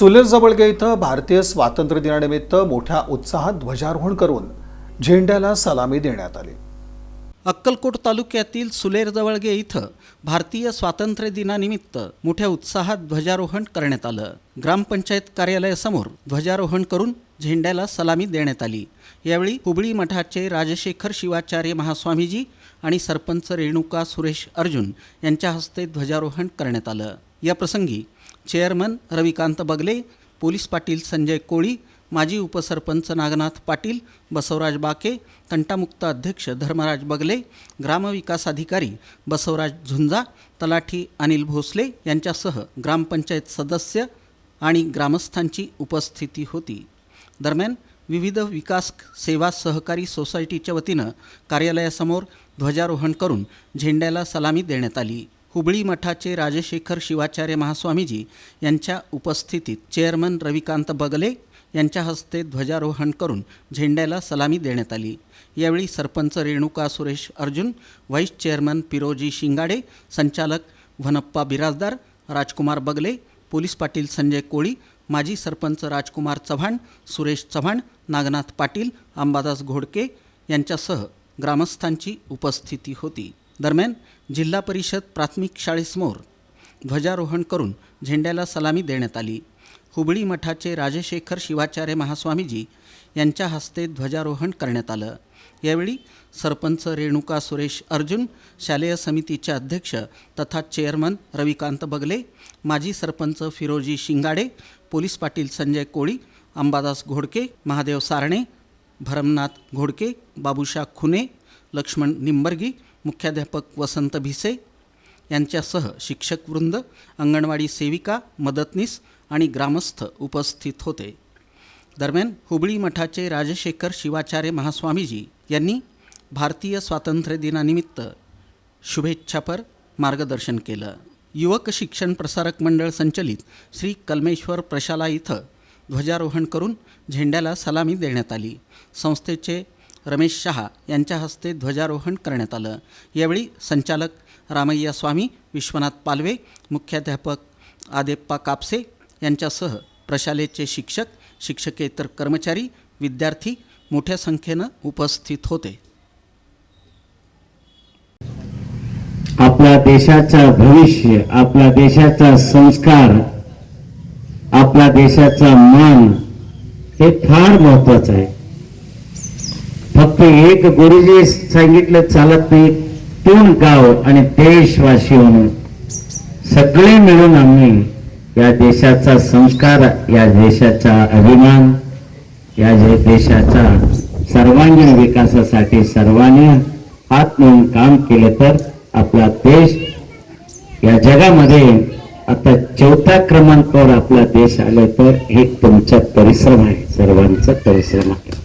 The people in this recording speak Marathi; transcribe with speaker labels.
Speaker 1: सुलेर जवळगे इथं भारतीय स्वातंत्र्य दिनानिमित्त मोठ्या उत्साहात ध्वजारोहण करून झेंड्याला सलामी देण्यात आली.
Speaker 2: अक्कलकोट तालुक्यातील सुलेरजवळगे इथं भारतीय स्वातंत्र्य दिनानिमित्त मोठ्या उत्साहात ध्वजारोहण करण्यात आलं. ग्रामपंचायत कार्यालयासमोर ध्वजारोहण करून झेंड्याला सलामी देण्यात आली. यावेळी हुबळी मठाचे राजशेखर शिवाचार्य महास्वामीजी आणि सरपंच रेणुका सुरेश अर्जुन यांच्या हस्ते ध्वजारोहण करण्यात आलं. या प्रसंगी चेअरमन रविकांत बगले पोलीस पाटील संजय कोळी माजी उपसरपंच नागनाथ पाटील बसवराज बाके तंटामुक्त अध्यक्ष धर्मराज बगले ग्रामविकास अधिकारी बसवराज झुंजा तलाठी अनिल भोसले यांच्यासह ग्रामपंचायत सदस्य आणि ग्रामस्थांची उपस्थिती होती. दरम्यान विविध विकास सेवा सहकारी सोसायटीच्या वतीनं कार्यालयासमोर ध्वजारोहण करून झेंड्याला सलामी देण्यात आली. हुबळी मठाचे राजशेखर शिवाचार्य महास्वामीजी यांच्या उपस्थितीत चेअरमन रविकांत बगले यांच्या हस्ते ध्वजारोहण करून झेंड्याला सलामी देण्यात आली. यावेळी सरपंच रेणुका सुरेश अर्जुन व्हाईस चेअरमन पिरोजी शिंगाडे संचालक वनप्पा बिराजदार राजकुमार बगले पोलीस पाटील संजय कोळी माजी सरपंच राजकुमार चव्हाण सुरेश चव्हाण नागनाथ पाटील अंबादास घोडके यांच्यासह ग्रामस्थांची उपस्थिती होती. दरम्यान जिल्हा परिषद प्राथमिक शाळेसमोर ध्वजारोहण करून झेंड्याला सलामी देण्यात आली. हुबळी मठाचे राजशेखर शिवाचार्य महास्वामीजी यांच्या हस्ते ध्वजारोहण करण्यात आलं. यावेळी सरपंच रेणुका सुरेश अर्जुन शालेय समितीचे अध्यक्ष तथा चेअरमन रविकांत बगले माजी सरपंच फिरोजी शिंगाडे पोलीस पाटील संजय कोळी अंबादास घोडके महादेव सारणे भरमनाथ घोडके बाबुशा खुने लक्ष्मण निंबर्गी मुख्याध्यापक वसंत भिसे यांच्यासह शिक्षकवृंद अंगणवाडी सेविका मदतनीस आणि ग्रामस्थ उपस्थित होते. दरम्यान हुबळी मठाचे राजशेखर शिवाचार्य महास्वामीजी यांनी भारतीय स्वातंत्र्य दिनानिमित्त शुभेच्छापर मार्गदर्शन केलं. युवक शिक्षण प्रसारक मंडळ संचलित श्री कलमेश्वर प्रशाला इथं ध्वजारोहण करून झेंड्याला सलामी देण्यात आली. संस्थेचे रमेश शहा यांच्या हस्ते ध्वजारोहण करण्यात आलं. यावेळी संचालक रामय्या स्वामी विश्वनाथ पालवे मुख्याध्यापक आदेप्पा कापसे यांच्यासह प्रशालेचे शिक्षक शिक्षकेतर कर्मचारी विद्यार्थी मोठ्या संख्येनं उपस्थित होते.
Speaker 3: आपल्या देशाचं भविष्य आपल्या देशाचा संस्कार आपल्या देशाचा मान हे फार महत्वाचं आहे. फक्त एक गुरुजी सांगितलं चालत नाही पूर्ण गाव आणि देशवासी म्हणून. सगळे मिळून आम्ही या देशाचा संस्कार या देशाचा अभिमान या जे देशाचा सर्वांगीण विकासासाठी सर्वांनी हात म्हणून काम केलं तर आपला देश या जगामध्ये आता चौथ्या क्रमांकावर आपला देश आले तर हे तुमचा परिश्रम आहे सर्वांचा परिश्रम आहे.